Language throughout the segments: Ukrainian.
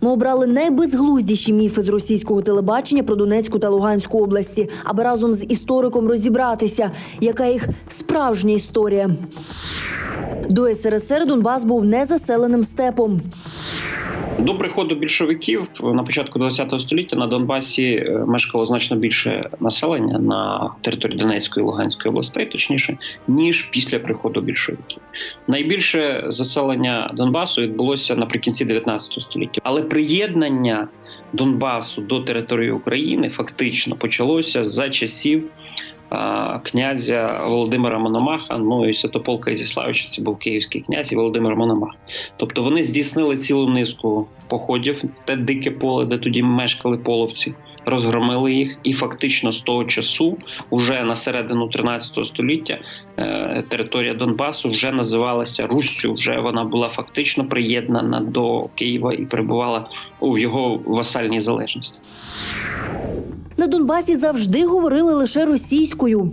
Ми обрали найбезглуздіші міфи з російського телебачення про Донецьку та Луганську області, аби разом з істориком розібратися, яка їх справжня історія. До СРСР Донбас був незаселеним степом. До приходу більшовиків на початку ХХ століття на Донбасі е, мешкало значно більше населення на території Донецької і Луганської областей, точніше, ніж після приходу більшовиків. Найбільше заселення Донбасу відбулося наприкінці 19 століття, але приєднання Донбасу до території України фактично почалося за часів. Князя Володимира Мономаха, ну і Святополка Ізіславича, це був київський князь і Володимир Мономах. Тобто вони здійснили цілу низку походів, те дике поле, де тоді мешкали половці, розгромили їх, і фактично з того часу, уже на середину 13 століття, е, територія Донбасу вже називалася Руссю. Вже вона була фактично приєднана до Києва і перебувала у його васальній залежності. На Донбасі завжди говорили лише російською.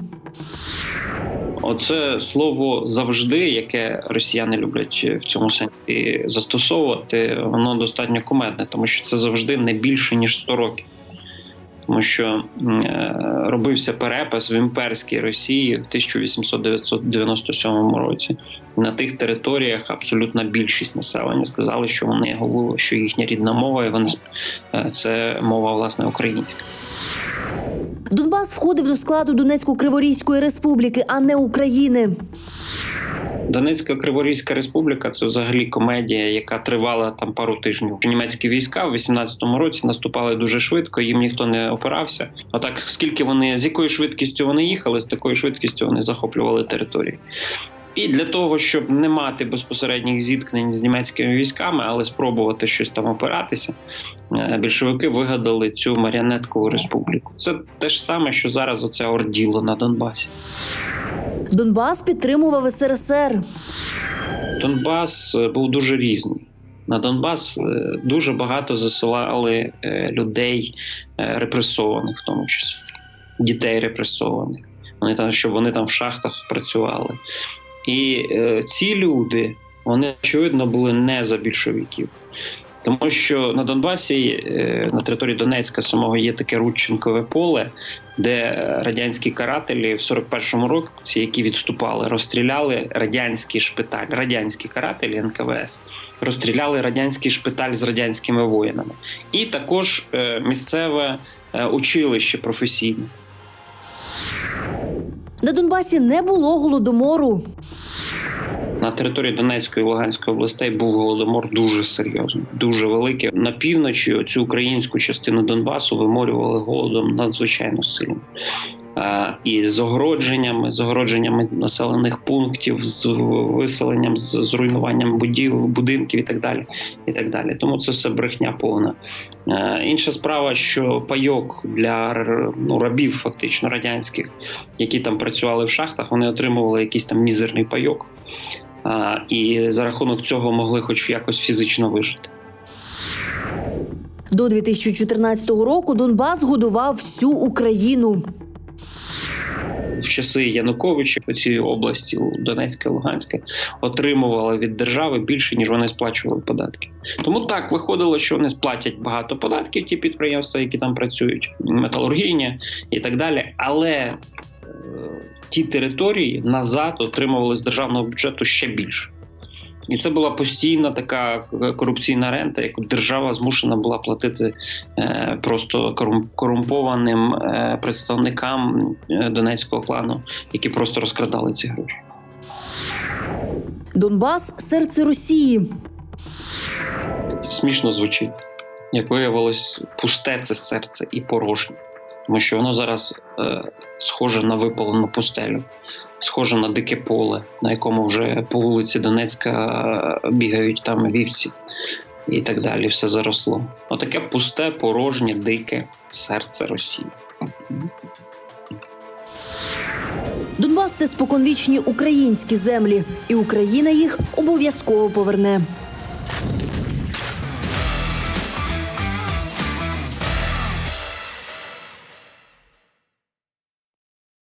Оце слово завжди, яке росіяни люблять в цьому сенсі застосовувати, воно достатньо кумедне, тому що це завжди не більше ніж 100 років. Тому що е, робився перепис в імперській Росії в 1897 році. На тих територіях абсолютна більшість населення сказали, що вони говорили, що їхня рідна мова, і вони е, це мова власне українська. Донбас входив до складу Донецько-Криворізької республіки, а не України. Донецька Криворізька республіка це взагалі комедія, яка тривала там пару тижнів. Німецькі війська в 18-му році наступали дуже швидко, їм ніхто не опирався. Отак, скільки вони з якою швидкістю вони їхали, з такою швидкістю вони захоплювали території. І для того, щоб не мати безпосередніх зіткнень з німецькими військами, але спробувати щось там опиратися, е, більшовики вигадали цю маріонеткову республіку. Це те ж саме, що зараз оце орділо на Донбасі. Донбас підтримував СРСР. Донбас е, був дуже різний. На Донбас е, дуже багато засилали е, людей репресованих, в тому числі дітей репресованих. Вони там, щоб вони там в шахтах працювали. І е, ці люди, вони очевидно були не за більшовиків. Тому що на Донбасі, е, на території Донецька самого є таке Рудченкове поле, де радянські карателі в 41-му році, які відступали, розстріляли радянський шпиталь, радянські карателі НКВС, розстріляли радянський шпиталь з радянськими воїнами, і також е, місцеве е, училище професійне. На Донбасі не було голодомору. На території Донецької і Луганської областей був голодомор дуже серйозний, дуже великий. На півночі цю українську частину Донбасу виморювали голодом надзвичайно сильно. І з огородженнями, з огородженнями населених пунктів, з виселенням, з зруйнуванням будів, будинків і так далі. І так далі. Тому це все брехня повна. Інша справа, що пайок для ну, рабів, фактично радянських, які там працювали в шахтах, вони отримували якийсь там мізерний пайок. І за рахунок цього могли хоч якось фізично вижити. До 2014 року Донбас годував всю Україну. В часи Януковича цій області Донецька, Луганська отримували від держави більше ніж вони сплачували податки. Тому так виходило, що вони сплатять багато податків, ті підприємства, які там працюють, металургія і так далі. Але ті території назад отримували з державного бюджету ще більше. І це була постійна така корупційна рента, яку держава змушена була платити е, просто корумпованим е, представникам е, донецького клану, які просто розкрадали ці гроші. Донбас серце Росії. Це смішно звучить. Як виявилось, пусте це серце і порожнє, тому що воно зараз е, схоже на випалену пустелю, схоже на дике поле, на якому вже по вулиці Донецька е, бігають там вівці і так далі. Все заросло. Отаке пусте, порожнє, дике серце Росії. Донбас це споконвічні українські землі, і Україна їх обов'язково поверне.